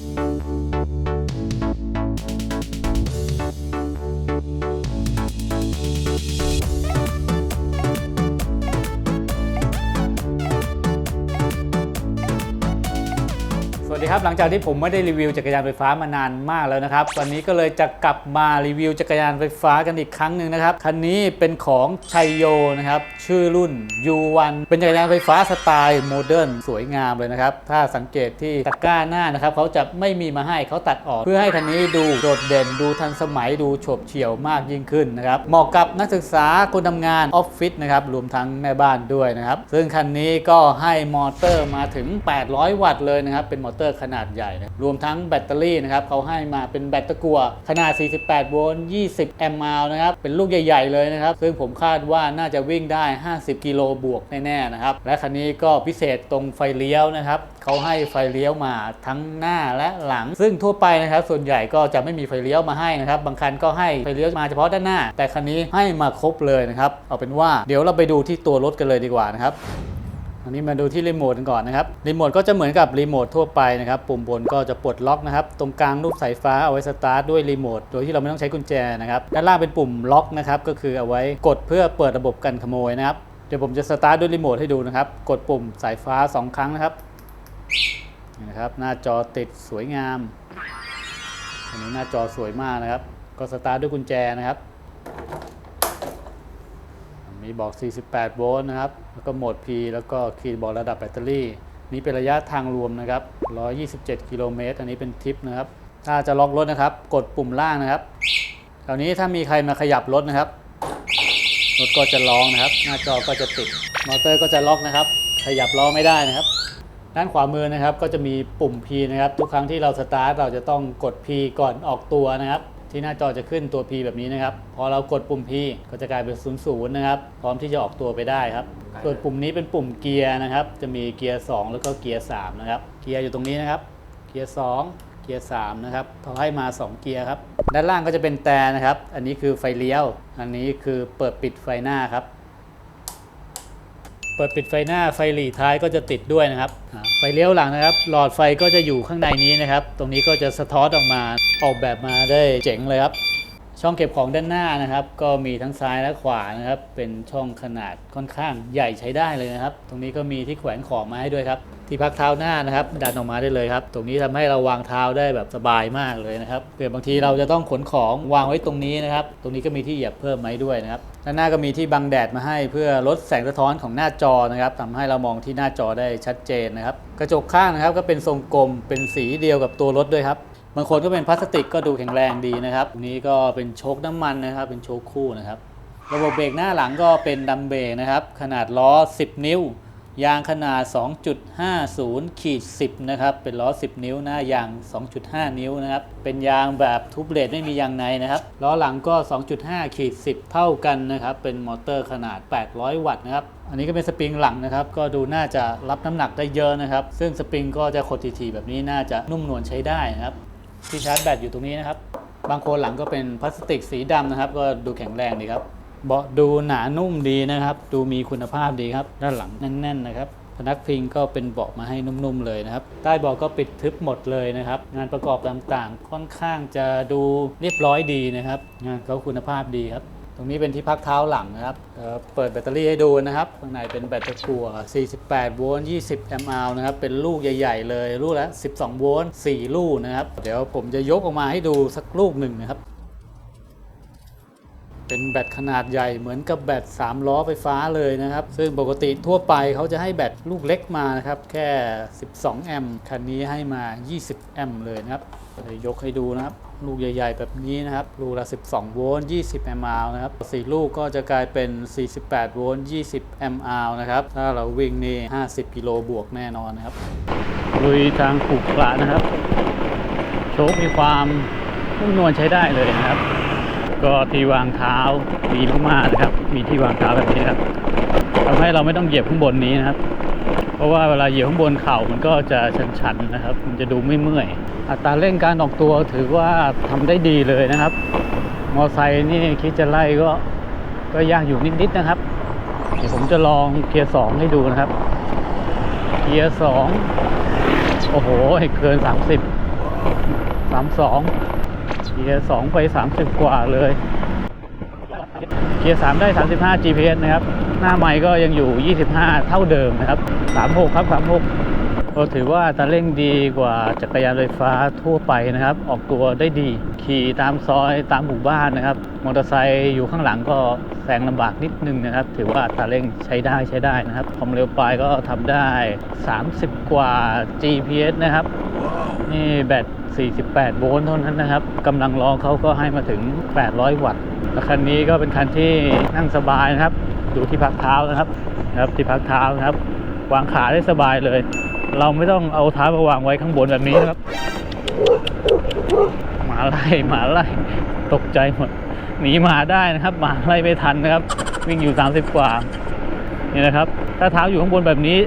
ส ครับหลังจากที่ผมไม่ได้รีวิวจักรยานไฟฟ้ามานานมากแล้วนะครับวันนี้ก็เลยจะกลับมารีวิวจักรยานไฟฟ้ากันอีกครั้งหนึ่งนะครับคันนี้เป็นของชัยโยนะครับชื่อรุ่น U1 เป็นจักรยานไฟฟ้าสไตล์โมเดิร์นสวยงามเลยนะครับถ้าสังเกตที่ตะกร้าหน้านะครับเขาจะไม่มีมาให้เขาตัดออก เพื่อให้คันนี้ดูโดดเด่นดูทันสมัยดูโฉบเฉี่ยวมากยิ่งขึ้นนะครับเหมาะกับนักศึกษาคนทำงานออฟฟิศนะครับรวมทั้งแม่บ้านด้วยนะครับซึ่งคันนี้ก็ให้มอเตอร์มาถึง 800 วัตต์เลยนะครับเป็นมอเตอร์ขนาดใหญ่นะรวมทั้งแบตเตอรี่นะครับเขาให้มาเป็นแบตตะกัวขนาด 48 โวลต์ 20 แอมป์อนะครับ เป็นลูกใหญ่ ๆ เลยนะครับ ซึ่งผมคาดว่าน่าจะวิ่งได้ 50 กิโลบวกแน่ๆนะครับ และคันนี้ก็พิเศษตรงไฟเลี้ยวนะครับเขาให้ไฟเลี้ยวมาทั้งหน้าและหลัง ซึ่งทั่วไปนะครับส่วนใหญ่ก็จะไม่มีไฟเลี้ยวมาให้นะครับ บางคันก็ให้ไฟเลี้ยวมาเฉพาะด้านหน้า แต่คันนี้ให้มาครบเลยนะครับ เอาเป็นว่าเดี๋ยวเราไปดูที่ตัวรถกันเลยดีกว่านะครับ นนี้มาดูที่รีโมทกันก่อนนะครับรีโมทก็จะเหมือนกับรีโมททั่วไปนะครับปุ่มบนก็จะปลดล็อกนะครับตรงกลางรูปสายฟ้าเอาไว้สตาร์ทด้วยรีโมทโดยที่เราไม่ต้องใช้กุญแจนะครับด้านล่างเป็นปุ่มล็อกนะครับก็คือเอาไว้กดเพื่อเปิดระบบกันขโมยนะครับเดี๋ยวผมจะสตาร์ทด้วยรีโมทให้ดูนะครับกดปุ่มสายฟ้า 2 ครั้งนะครับนี่นะครับหน้าจอติดสวยงามอันนี้หน้าจอสวยมากนะครับ ก็สตาร์ทด้วยกุญแจนะครับ มีบอก 48 โวลต์นะครับ แล้วก็โหมด P แล้วก็คีย์บอกระดับแบตเตอรี่ นี่เป็นระยะทางรวมนะครับ 127 กิโลเมตร อันนี้เป็นทิปนะครับ ถ้าจะล็อกรถนะครับ กดปุ่มล่างนะครับ คราวนี้ถ้ามีใครมาขยับรถนะครับ รถก็จะร้องนะครับ หน้าจอก็จะติด มอเตอร์ก็จะล็อกนะครับ ขยับล้อไม่ได้นะครับ ด้านขวามือนะครับ ก็จะมีปุ่ม P นะครับ ทุกครั้งที่เราสตาร์ทเราจะต้องกด P ก่อนออกตัวนะครับ ที่หน้าจอจะขึ้นตัว P แบบนี้นะครับ พอเรากดปุ่ม P ก็จะกลายเป็น0 0นะครับ พร้อมที่จะออกตัวไปได้ครับ ส่วนปุ่มนี้เป็นปุ่มเกียร์นะครับ จะมีเกียร์ 2 แล้วก็เกียร์ 3 นะครับ เกียร์อยู่ตรงนี้นะครับ เกียร์ 2เกียร์3นะครับเขาให้มา 2 เกียร์ครับ ด้านล่างก็จะเป็นแต่นะครับ อันนี้คือไฟเลี้ยว อันนี้คือเปิดปิดไฟหน้าครับ เปิดปิดไฟหน้าไฟหลีท้ายก็จะติดด้วยนะครับอ่าไฟเลี้ยวหลังนะครับ หลอดไฟก็จะอยู่ข้างในนี้นะครับ ตรงนี้ก็จะสะท้อนออกมาออกแบบมาได้เจ๋งเลยครับช่องเก็บของด้านหน้านะครับ ก็มีทั้งซ้ายและขวานะครับ เป็นช่องขนาดค่อนข้างใหญ่ใช้ได้เลยนะครับ ตรงนี้ก็มีที่แขวนของมาให้ด้วยครับ ที่พักเท้าหน้านะครับ ดันออกมาได้เลยครับ ตรงนี้ทำให้เราวางเท้าได้แบบสบายมากเลยนะครับเกิดบางทีเราจะต้องขนของวางไว้ตรงนี้นะครับ ตรงนี้ก็มีที่เหยียบเพิ่มมาให้ด้วยนะครับ ด้านหน้าก็มีที่บังแดดมาให้เพื่อลดแสงสะท้อนของหน้าจอนะครับทำให้เรามองที่หน้าจอได้ชัดเจนนะครับ กระจกข้างนะครับก็เป็นทรงกลมเป็นสีเดียวกับตัวรถด้วยครับบางคนก็เป็นพลาสติกก็ดูแข็งแรงดีนะครับนี้ก็เป็นโชคน้ำมันนะครับ เป็นโชคคู่นะครับ ระบบเบรกหน้าหลังก็เป็นดัมเบรกนะครับ ขนาดล้อ 10 นิ้ว ยางขนาด 2.50ขีด10 นะครับ เป็นล้อ 10 นิ้วหน้ายาง 2.5 นิ้วนะครับ เป็นยางแบบทูบเลดไม่มียางในนะครับ ล้อหลังก็ 2.5ขีด10 เท่ากันนะครับ เป็นมอเตอร์ขนาด 800 วัตต์นะครับ อันนี้ก็เป็นสปริงหลังนะครับ ก็ดูน่าจะรับน้ำหนักได้เยอะนะครับ ซึ่งสปริงก็จะขดทีๆแบบนี้น่าจะนุ่มนวลใช้ได้นะครับ ที่ชาร์จแบตอยู่ตรงนี้นะครับ บางโคนหลังก็เป็นพลาสติกสีดำนะครับ ก็ดูแข็งแรงดีครับ เบาะดูหนานุ่มดีนะครับ ดูมีคุณภาพดีครับ ด้านหลังแน่นๆนะครับพนักพิงก็เป็นเบาะมาให้นุ่มๆเลยนะครับ ใต้เบาะก็ปิดทึบหมดเลยนะครับ งานประกอบต่างๆ ค่อนข้างจะดูเรียบร้อยดีนะครับ งานเขาคุณภาพดีครับ ตรงนี้เป็นที่พักเท้าหลังนะครับเเปิดแบตเตอรี่ให้ดูนะครับ ข้างในเป็นแบตเตะกั่ว48 โวลต์ 20 แอมป์อนะครับ เป็นลูกใหญ่ๆเลย ลูกละ 12 โวลต์ 4 ลูกนะครับ เดี๋ยวผมจะยกออกมาให้ดูสักลูกหนึ่งนะครับ เป็นแบตขนาดใหญ่เหมือนกับแบต3ล้อไฟฟ้าเลยนะครับ ซึ่งปกติทั่วไปเขาจะให้แบตลูกเล็กมานะครับ แค่ 12 แอมป์คันนี้ให้มา 20 แอมป์เลยนะครับยกให้ดูนะครับ ลูกใหญ่ ๆ แบบนี้นะครับ ลูกละ 12 โวลต์ 20 แอมป์อนะครับ 4 ลูกก็จะกลายเป็น 48 โวลต์ 20 แอมป์อนะครับ ถ้าเราวิ่งนี่ 50 กิโลบวกแน่นอนนะครับ ลุยทางขรุขระนะครับ โชคมีความนุ่มนวลใช้ได้เลยนะครับ ก็ที่วางเท้าดีมากๆนะครับ มีที่วางเท้าแบบนี้ครับทำให้เราไม่ต้องเหยียบข้างบนนี้นะครับ เพราะว่าเวลาเหยียบข้างบนเข่ามันก็จะชันๆนะครับ มันจะดูไม่เมื่อย อัตราเร่งการออกตัวถือว่าทำได้ดีเลยนะครับ มอไซค์นี่คิดจะไล่ก็ก็ยากอยู่นิดๆนะครับ เดี๋ยวผมจะลองเกียร์สองให้ดูนะครับ เกียร์สองโอ้โหเกิน30สามสอง เกียร์สองไปสามสิบกว่าเลย เกียร์สามได้35 GPS นะครับ หน้าไมค์ก็ยังอยู่25เท่าเดิมนะครับ36ครับ36ก็ถือว่าตาเร่งดีกว่าจักรยานไฟฟ้าทั่วไปนะครับ ออกตัวได้ดี ขี่ตามซอยตามหมู่บ้านนะครับ มอเตอร์ไซค์อยู่ข้างหลังก็แซงลำบากนิดนึงนะครับ ถือว่าตาเร่งใช้ได้ใช้ได้นะครับ ความเร็วปลายก็ทำได้ 30 กว่า GPS นะครับ นี่แบต 48 โวลต์เท่านั้นนะครับกำลังรองเขาก็ให้มาถึง 800 วัตต์คันนี้ก็เป็นคันที่นั่งสบายนะครับ ดูที่พักเท้านะครับนะครับที่พักเท้านะครับ วางขาได้สบายเลย เราไม่ต้องเอาเท้ามาวางไว้ข้างบนแบบนี้นะครับหมาไล่หมาไล่ตกใจหมดหนีหมาได้นะครับหมาไล่ไม่ทันนะครับ วิ่งอยู่ 30 กว่านี่นะครับ ถ้าเท้าอยู่ข้างบนแบบนี้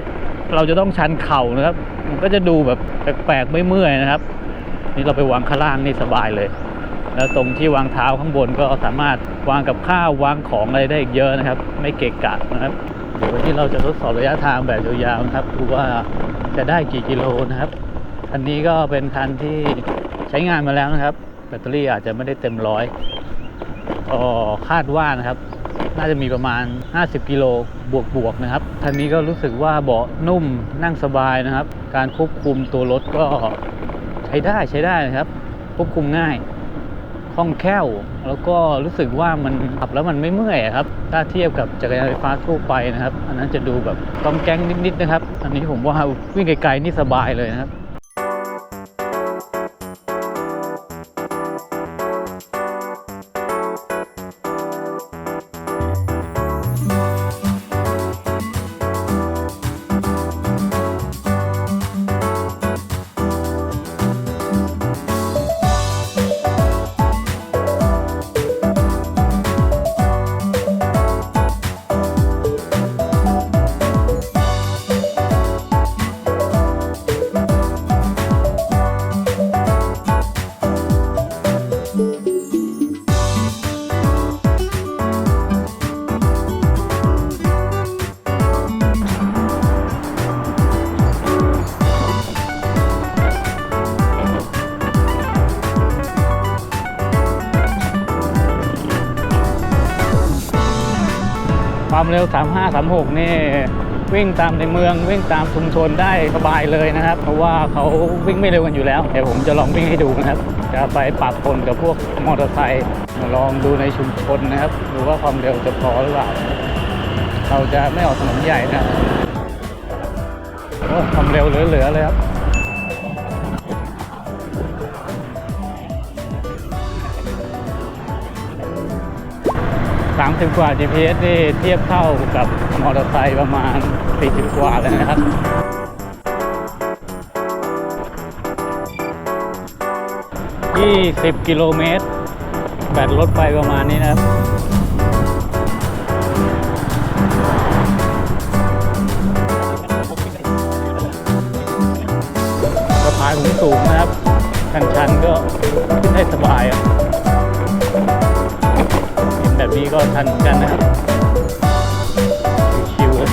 เราจะต้องชันเข่านะครับ มันก็จะดูแบบแปลกๆไม่เมื่อยนะครับ นี่เราไปวางข้างล่างนี่สบายเลย แล้วตรงที่วางเท้าข้างบนก็สามารถวางกับข้าววางของอะไรได้อีกเยอะนะครับ ไม่เกะกะนะครับ เดี๋ยววันนี้เราจะทดสอบระยะทางแบบยาวๆนะครับดูว่าจะได้กี่กิโลนะครับคันนี้ก็เป็นคันที่ใช้งานมาแล้วนะครับ แบตเตอรี่อาจจะไม่ได้เต็มร้อยก็คาดว่านะครับ น่าจะมีประมาณ 50 กิโลบวกๆนะครับคันนี้ก็รู้สึกว่าเบาะนุ่มนั่งสบายนะครับ การควบคุมตัวรถก็ใช้ได้ใช้ได้นะครับ ควบคุมง่ายคล่องแคล่ว แล้วก็รู้สึกว่ามันขับแล้วมันไม่เมื่อยครับ ถ้าเทียบกับจักรยานไฟฟ้าทั่วไปนะครับ อันนั้นจะดูแบบต้องแก๊งนิดๆนะครับ อันนี้ผมว่าวิ่งไกลๆนี่สบายเลยนะครับ ร็ว 35 36 นี่ วิ่งตามในเมืองวิ่งตามชุมชนได้สบายเลยนะครับ เพราะว่าเขาวิ่งไม่เร็วกันอยู่แล้ว เดี๋ยวผมจะลองวิ่งให้ดูนะครับ จะไปปรับปนกับพวกมอเตอร์ไซค์ลองดูในชุมชนนะครับ ดูว่าความเร็วจะพอหรือเปล่าเราจะไม่ออกถนนใหญ่นะครับโอ้ความเร็วเหลือๆเลยครับ 30 กว่า GPS นี่เทียบเท่ากับมอเตอร์ไซค์ประมาณ 40 กว่าเลยนะครับ20กิโลเมตร แบตรถไปประมาณนี้นะครับ สะพานผมสูงนะครับ ชันๆก็ขึ้นได้สบายอะ แบบนี้ก็ทันเหมือนกันนะครับชิวๆเลย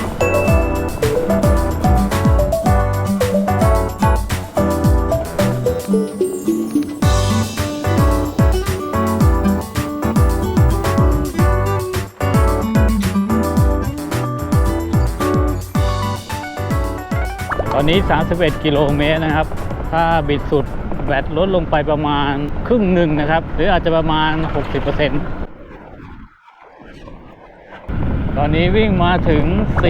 ตอนนี้ 31 กิโลเมตรนะครับ ถ้าบิดสุดแบตลดลงไปประมาณครึ่งหนึ่งนะครับ หรืออาจจะประมาณ 60%ต อนนี้วิ่งมาถึง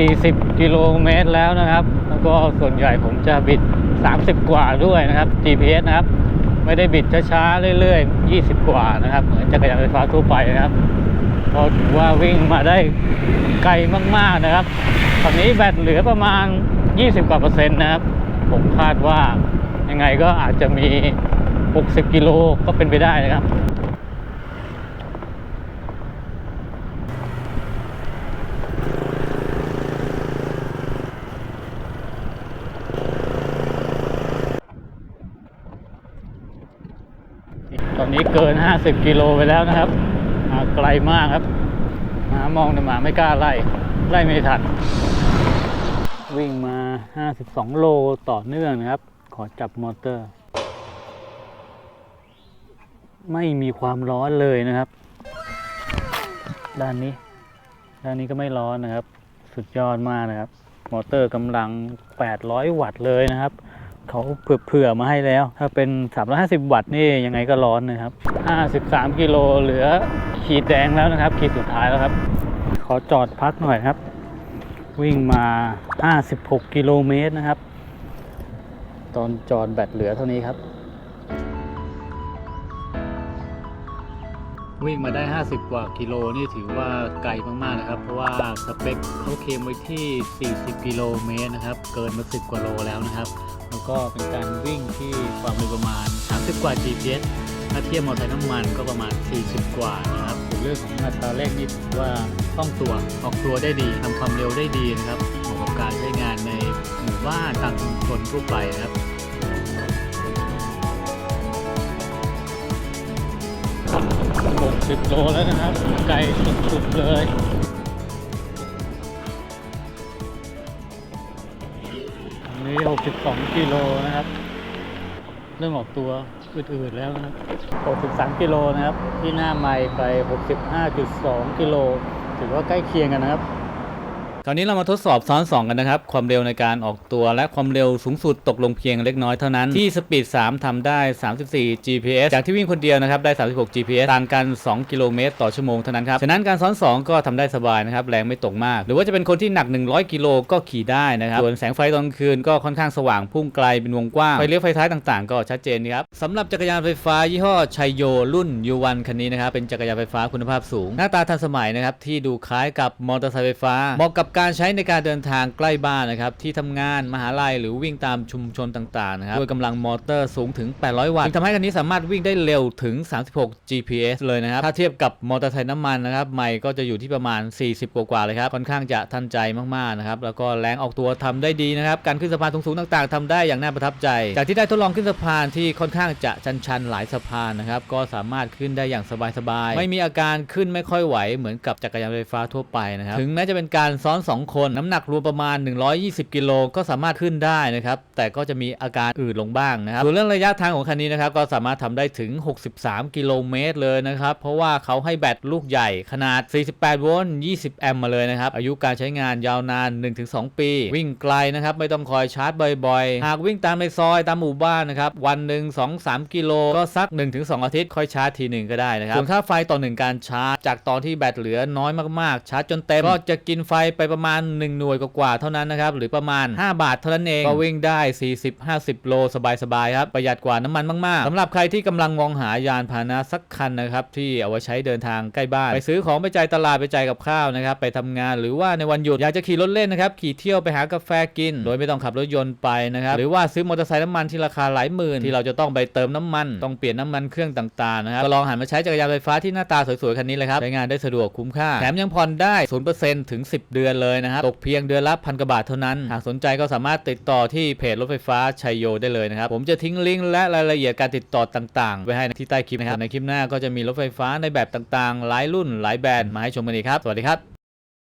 40 กิโลเมตรแล้วนะครับ แล้วก็ส่วนใหญ่ผมจะบิด 30 กว่าด้วยนะครับ GPS นะครับ ไม่ได้บิดช้าๆเรื่อยๆ 20 กว่านะครับ เหมือนจักรยานไฟฟ้าทั่วไปนะครับก็ถือว่าวิ่งมาได้ไกลมากๆนะครับ ตอนนี้แบตเหลือประมาณ 20 กว่าเปอร์เซ็นต์นะครับ ผมคาดว่ายังไงก็อาจจะมี 60 กิโลก็เป็นไปได้นะครับ ตอ นนี้เกิน50 กิโลไปแล้วนะครับมาไกลมากครับหมามองแต่หมาไม่กล้าไล่ ไล่ไม่ทัน วิ่งมา 52 โลต่อเนื่องนะครับ ขอจับมอเตอร์ ไม่มีความร้อนเลยนะครับ ด้านนี้ ด้านนี้ก็ไม่ร้อนนะครับ สุดยอดมากนะครับ มอเตอร์กำลัง 800 วัตต์เลยนะครับ เขาเผื่อมาให้แล้ว ถ้าเป็น 350 วัตต์นี่ยังไงก็ร้อนนะครับ 53 กิโลเหลือขีดแดงแล้วนะครับ ขีดสุดท้ายแล้วครับ ขอจอดพักหน่อยครับ วิ่งมา 56 กิโลเมตรนะครับ ตอนจอดแบตเหลือเท่านี้ครับ วิ่งมาได้ 50 กว่ากิโลนี่ถือว่าไกลมากๆนะครับ เพราะว่าสเปคเขาเคลมไว้ที่ 40 กิโลเมตรนะครับ เกินมา 10 กว่าโลแล้วนะครับ แล้วก็เป็นการวิ่งที่ความเร็วประมาณ 30 กว่า GPS ถ้าเทียบมอเตอร์ไซค์น้ำมันก็ประมาณ 40 กว่านะครับเรื่องของอัตราเร่งนี่ถือว่าคล่องตัวออกตัวได้ดีทำความเร็วได้ดีนะครับเหมาะกับการใช้งานในหมู่บ้านตามชุมชนทั่วไปนะครับ 60โลแล้วนะครับ ไกลสุดๆเลย อันนี้62กิโลนะครับ เริ่มออกตัวอื่นๆแล้วนะครับ63กิโลนะครับ ที่หน้าไมล์ไป65.2กิโล ถือว่าใกล้เคียงกันนะครับ คราวนี้เรามาทดสอบซ้อน 2 กันนะครับ ความเร็วในการออกตัวและความเร็วสูงสุดตกลงเพียงเล็กน้อยเท่านั้น ที่สปีด 3ทำได้ 34 GPS จากที่วิ่งคนเดียวนะครับได้ 36 GPS ต่างกัน 2 กิโลเมตร ต่อชั่วโมงเท่านั้นครับ ฉะนั้นการซ้อน 2 ก็ทำได้สบายนะครับ แรงไม่ตกมาก หรือว่าจะเป็นคนที่หนัก 100 กิโลก็ขี่ได้นะครับ ส่วนแสงไฟตอนคืนก็ค่อนข้างสว่างพุ่งไกลเป็นวงกว้างไฟเลี้ยวไฟท้ายต่างๆ ก็ชัดเจนครับสำหรับจักรยานไฟฟ้ายี่ห้อชัยโยรุ่น U1 คันนี้นะครับเป็นจักรยานไฟฟ้าคุณภาพสูง หน้าตาทันสมัยนะครับที่ดูคล้ายกับมอเตอร์ไซค์ไฟฟ้าเหมาะกับการใช้ในการเดินทางใกล้บ้านนะครับที่ทำงานมหาลัยหรือวิ่งตามชุมชนต่างๆนะครับด้วยกำลังมอเตอร์สูงถึง 800 วัตต์จึงทำให้คันนี้สามารถวิ่งได้เร็วถึง 36 GPS เลยนะครับถ้าเทียบกับมอเตอร์ไซค์น้ำมันนะครับไมล์ก็จะอยู่ที่ประมาณ 40 กว่าๆเลยครับค่อนข้างจะทันใจมากๆนะครับแล้วก็แรงออกตัวทำได้ดีนะครับการขึ้นสะพานสูงๆต่างๆทำได้อย่างน่าประทับใจ จากที่ได้ทดลองขึ้นสะพานที่ค่อนข้างจะชันๆหลายสะพานนะครับก็สามารถขึ้นได้อย่างสบายๆไม่มีอาการขึ้นไม่ค่อยไหวเหมือนกับจักรยานไฟฟ้าทั่วไปนะครับถึงแม้จะเป็นการซ้อน2คนน้ำหนักรวมประมาณ 120 กิโลก็สามารถขึ้นได้นะครับแต่ก็จะมีอาการอืดลงบ้างนะครับส่วนเรื่องระยะทางของคันนี้นะครับก็สามารถทำได้ถึง 63 กิโลเมตรเลยนะครับเพราะว่าเขาให้แบตลูกใหญ่ขนาด 48 โวลต์ 20 แอมป์มาเลยนะครับอายุการใช้งานยาวนาน 1-2 ปี วิ่งไกลนะครับไม่ต้องคอยชาร์จบ่อยๆ หากวิ่งตามในซอยตามหมู่บ้านนะครับวันหนึ่ง2-3 กิโลก็สัก 1-2 อาทิตย์ค่อยชาร์จทีหนึ่งก็ได้นะครับส่วนค่าไฟต่อหนึ่งการชาร์จ จากตอนที่แบตเหลือน้อยมากๆ ชาร์จจนเต็มก็จะกินไฟไปประมาณ 1 หน่วยกว่าๆเท่านั้นนะครับหรือประมาณ 5 บาทเท่านั้นเองก็วิ่งได้ 40-50 โลสบายๆครับประหยัดกว่าน้ำมันมากๆสำหรับใครที่กำลังมองหายานพาหนะสักคันนะครับที่เอาไว้ใช้เดินทางใกล้บ้าน ไปซื้อของไปจ่ายตลาดไปจ่ายกับข้าวนะครับไปทำงานหรือว่าในวันหยุดอยากจะขี่รถเล่นนะครับขี่เที่ยวไปหากาแฟกิน โดยไม่ต้องขับรถยนต์ไปนะครับหรือว่าซื้อมอเตอร์ไซค์น้ำมันที่ราคาหลายหมื่นที่เราจะต้องไปเติมน้ำมันต้องเปลี่ยนน้ำมันเครื่องต่างๆนะครับก็ลองหันมาใช้จักรยานไฟฟ้าที่หน้าตาสวยๆคันนี้เลยครับใช้งานได้สะดวกคุ้มค่าแถมยังผ่อนได้0%ถึง 10 เดือนเลยนะครับ ตกเพียงเดือนละพันกว่าบาทเท่านั้น หากสนใจก็สามารถติดต่อที่เพจรถไฟฟ้าชัยโยได้เลยนะครับ ผมจะทิ้งลิงก์และรายละเอียดการติดต่อต่างๆ ไว้ให้ที่ใต้คลิปนะครับ ในคลิปหน้าก็จะมีรถไฟฟ้าในแบบต่างๆ หลายรุ่นหลายแบรนด์มาให้ชมกันอีกครับ สวัสดีครับ